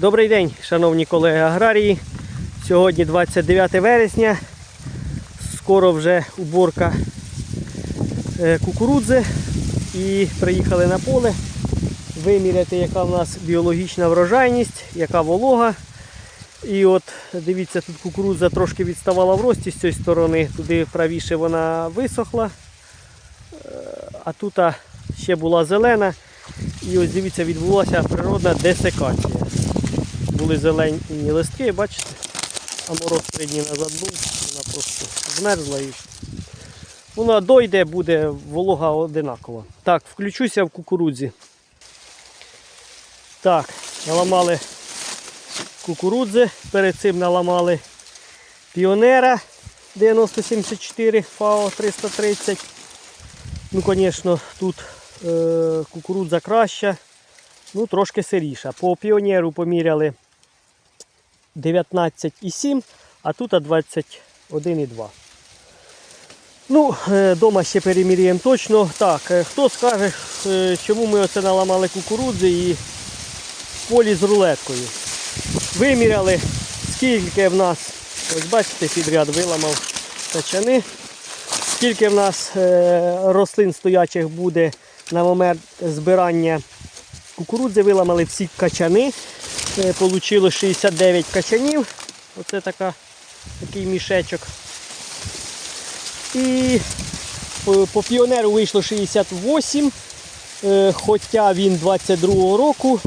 Добрий день, шановні колеги аграрії. Сьогодні 29 вересня. Скоро вже уборка е, кукурудзи. І приїхали на поле виміряти, яка в нас біологічна врожайність, яка волога. І от дивіться, тут кукурудза трошки відставала в рості з цієї сторони, туди правіше вона висохла. Е, А тут ще була зелена. І ось дивіться, відбулася природна десекація. Були зелені листки, бачите? А мороз три дні назад був, вона просто змерзла і вона дойде, буде волога одинакова. Так, включуся в кукурудзі. Так, наламали кукурудзи, перед цим наламали піонера 9074 ФАО 330. Ну, звісно, тут е, кукурудза краща, ну трошки сиріша. По піонеру поміряли 19,7, а тут 21,2. Ну, е, дома ще переміряємо точно. Так, е, хто скаже, е, чому ми оце наламали кукурудзи і в полі з рулеткою. Виміряли, скільки в нас, ось бачите, підряд виламав качани. Скільки в нас рослин стоячих буде на момент збирання кукурудзи, виламали всі качани. Е, Получило 69 качанів. Оце така, такий мішечок. І по, по піонеру вийшло 68, е, хоча він 22-го року,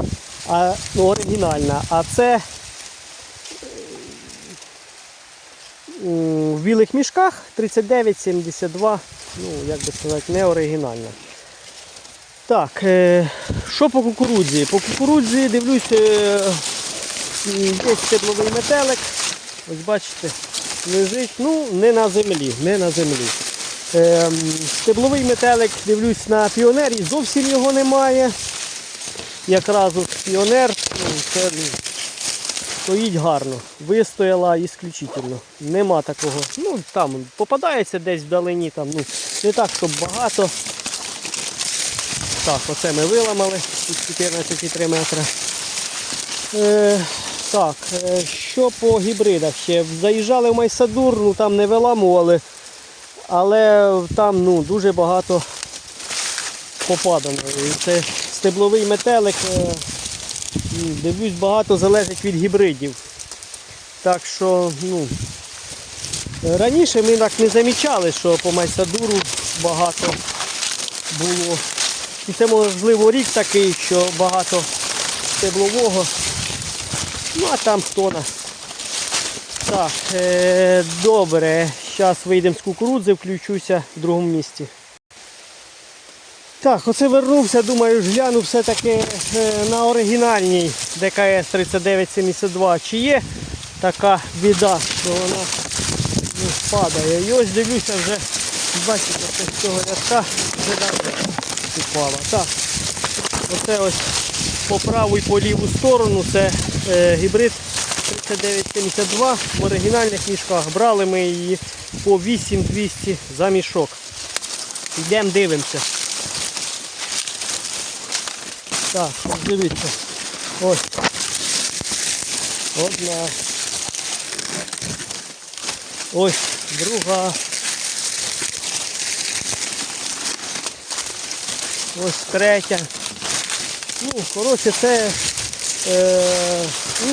а, ну, оригінальна. А це е, в білих мішках 39,72, ну, як би сказати, не оригінальна. Так, е, що по кукурудзі? По кукурудзі дивлюсь, е, м, є стебловий метелик. Ось бачите, лежить, ну, не на землі, не на землі. Е, стебловий метелик, дивлюсь на піонері, зовсім його немає. Якраз от піонер, ну, це ну, стоїть гарно. Вистояла ісключительно. Нема такого. Ну, там попадається десь вдалині, там, ну, не так, щоб багато. Так, оце ми виламали тут 14,3 метри. Е, так, е, що по гібридах ще? Заїжджали в Майсадур, ну там не виламували, але там ну, дуже багато попадано. Це стебловий метелик. е, Дивлюсь, багато залежить від гібридів. Так що, ну, раніше ми так не замічали, що по Майсадуру багато було. І це можливо рік такий, що багато стеблового. Ну а там хто на. Так, е, добре. Зараз вийдемо з кукурудзи, включуся в другому місці. Так, оце вернувся, думаю, гляну все-таки е, на оригінальній ДКС 3972. Чи є така біда, що вона ну, падає. І ось дивлюся вже, бачите, з цього рядка вже далі упала. Так, оце ось по праву і по ліву сторону це е, гібрид 3972 в оригінальних мішках. Брали ми її по 8200 за мішок. Йдемо дивимося. Так, дивіться. Ось. Одна. Ось друга. Ось третя. Ну, коротше, це е,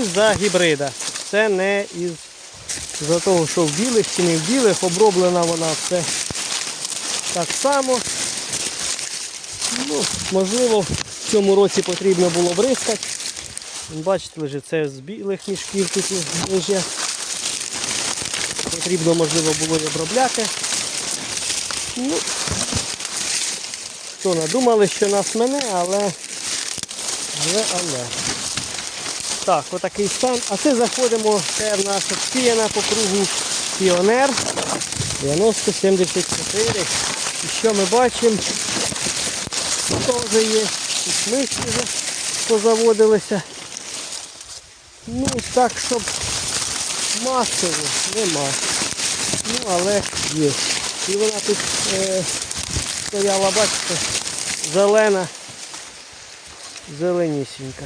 із-за гібрида. Це не із за того, що в білих чи не в білих, оброблена вона все так само. Ну, можливо, в цьому році потрібно було бризкати. Бачите, лежить це з білих мішків тут лежить. Потрібно, можливо, було обробляти. Ну, хто надумали, що нас мене, але але, але. Так, отакий стан. А це заходимо, це в нас обсіяна по кругу піонер 9074. І що ми бачимо? Теж є. Тут мишки вже позаводилися. Ну так, щоб масово нема. Ну, але є. І вона тут е, стояла, бачите, зелена, зеленісінька.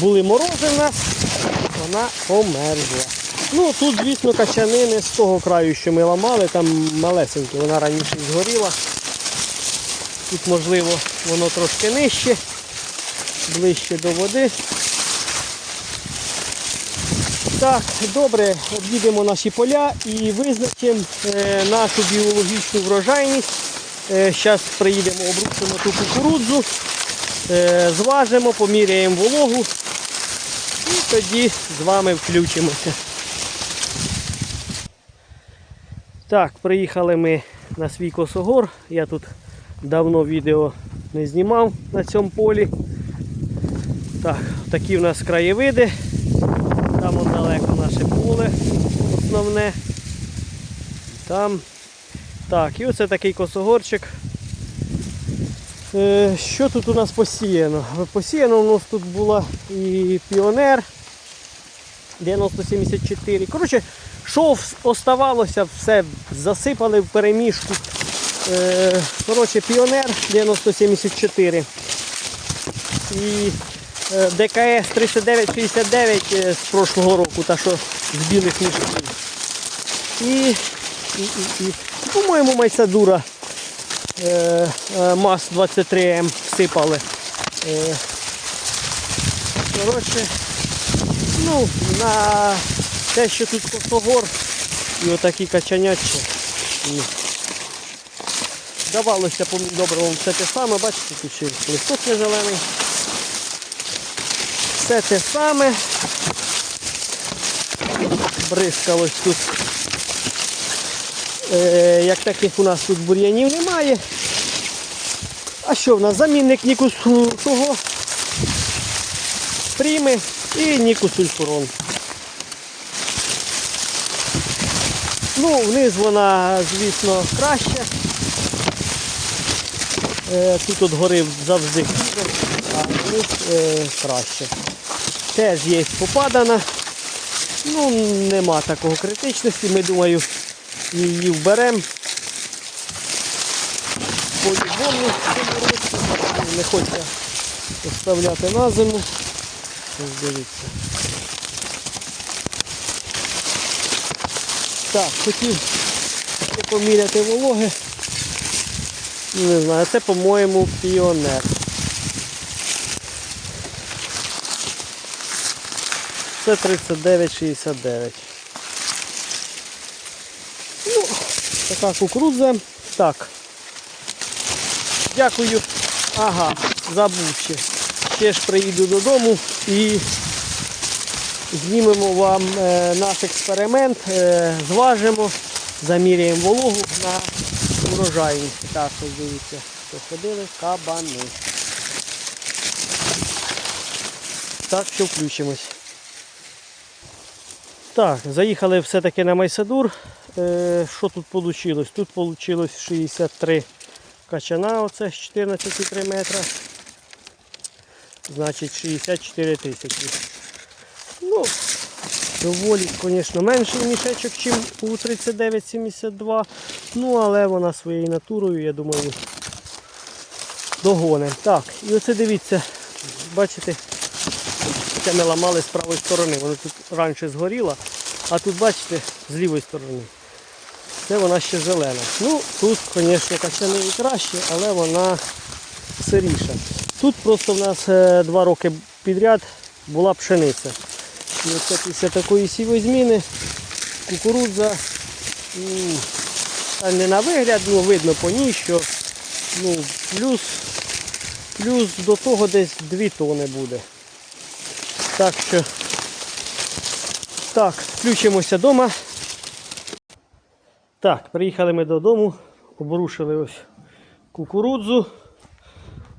були морози в нас, вона померзла. Ну тут, звісно, качани не з того краю, що ми ламали, там малесенькі, вона раніше згоріла. Тут, можливо, воно трошки нижче, ближче до води. Так, добре, об'їдемо наші поля і визначимо е, нашу біологічну врожайність. Зараз приїдемо, обрушимо ту кукурудзу, е, зважимо, поміряємо вологу і тоді з вами включимося. Так, приїхали ми на свій косогор. Я тут давно відео не знімав на цьому полі. Так, такі в нас краєвиди. Там от далеко наше поле основне. Там. Так, і оце такий косогорчик. Е, Що тут у нас посіяно? Посіяно у нас тут була і піонер 9074. Коротше, що оставалося, все засипали в перемішку. Е, Коротше, піонер 9074 і е, ДКС 3969 е, з прошлого року, та що з білих мішків. І, і, і, і по-моєму, майсадура е, е, МАЗ 23М всипали. Е, коротше, ну, на те, що тут косогор і отакі качанячі. Давалося по доброму все те саме, бачите, тут ще листок не зелений. Все те саме. Бризкалось тут. Е, як таких у нас тут бур'янів немає. А що в нас? Замінник нікусу того пріми і нікусульфурон. Ну, вниз вона, звісно, краще. Е, Тут от гори завжди а вниз е, краще. Теж є попадана. Ну, нема такого критичності. Ми думаю, її вберемо. По-любому. Не хочеться поставляти на зиму. Ось Дивіться. Так, хотів поміряти вологи. Не знаю, це, по-моєму, піонер. Це 39,69. Ну, така кукурудза. Так. Дякую. Ага, забув ще. Ще ж приїду додому і знімемо вам е, наш експеримент, е, зважимо, заміряємо вологу на урожайність. Так, ось дивіться, походили кабани. Так, що включимось. Так, заїхали все-таки на Майсадур. Е, що тут вийшло? Тут вийшло 63 качана, оце 14,3 метра. Значить 64 тисячі. Ну, доволі, звісно, менший мішечок, ніж у 39,72. Ну, але вона своєю натурою, я думаю, догоне. Так, і оце дивіться, бачите, це ми ламали з правої сторони. Воно тут раніше згоріло, а тут, бачите, з лівої сторони. Це вона ще зелена. Ну, тут, звісно, качани і краще, але вона сиріша. Тут просто в нас е, два роки підряд була пшениця. І оце після такої сівої зміни кукурудза та не на вигляд, ну видно по ній, що ну, плюс, плюс до того десь 2 тони буде. Так що так, включимося вдома. Так, приїхали ми додому, обрушили ось кукурудзу.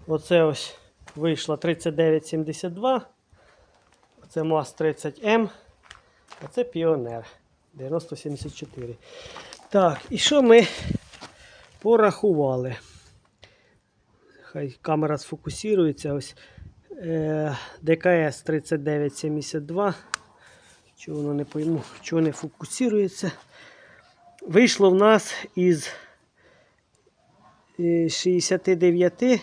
Оце ось вийшло 39,72. Це МАЗ 30М. А це Піонер 9074. Так, і що ми порахували? Хай камера сфокусується. Ось е, ДКС 3972. Чого воно не пойму, чого не фокусується. Вийшло в нас із е, 69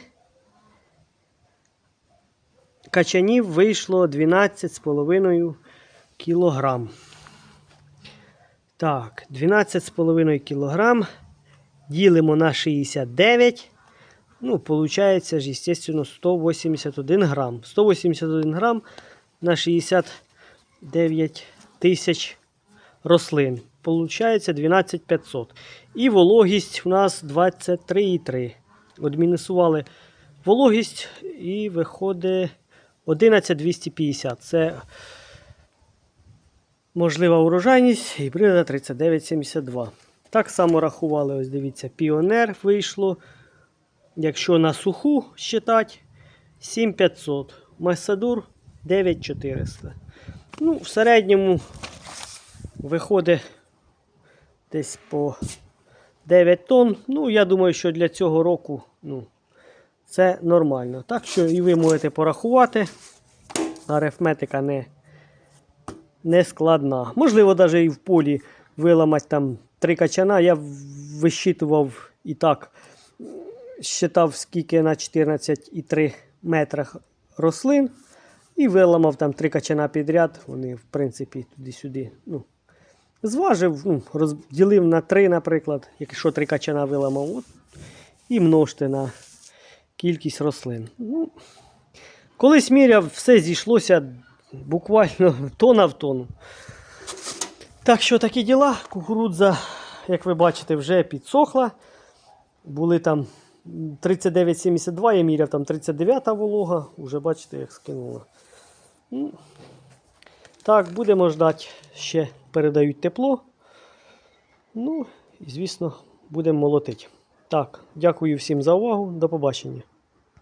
качанів вийшло 12,5 кілограм. Так, 12,5 кілограм. Ділимо на 69. Ну, получається ж, естественно, 181 грам. 181 грам на 69 тисяч рослин. Получається 12500. І вологість у нас 23,3. Відмінусували вологість і виходить 11250. Це можлива урожайність гібрида 3972. Так само рахували, ось дивіться, піонер вийшло. Якщо на суху считати, 7500. Масадур 9400. Ну, в середньому виходить десь по 9 тонн. Ну, я думаю, що для цього року ну, це нормально. Так що і ви можете порахувати. Арифметика не, не складна. Можливо, навіть і в полі виламати там три качана. Я висчитував і так, считав, скільки на 14,3 метрах рослин. І виламав там три качана підряд. Вони, в принципі, туди-сюди. Ну, зважив, ну, розділив на три, наприклад, якщо три качана виламав. От, і множте на кількість рослин. Ну, колись міряв, все зійшлося буквально тона в тону. Так що такі діла. Кукурудза, як ви бачите, вже підсохла. Були там 39,72, я міряв там 39 волога. Уже бачите, як скинула. Ну, Так, будемо ждати, ще передають тепло. Ну, і звісно, будемо молотити. Так, дякую всім за увагу. До побачення.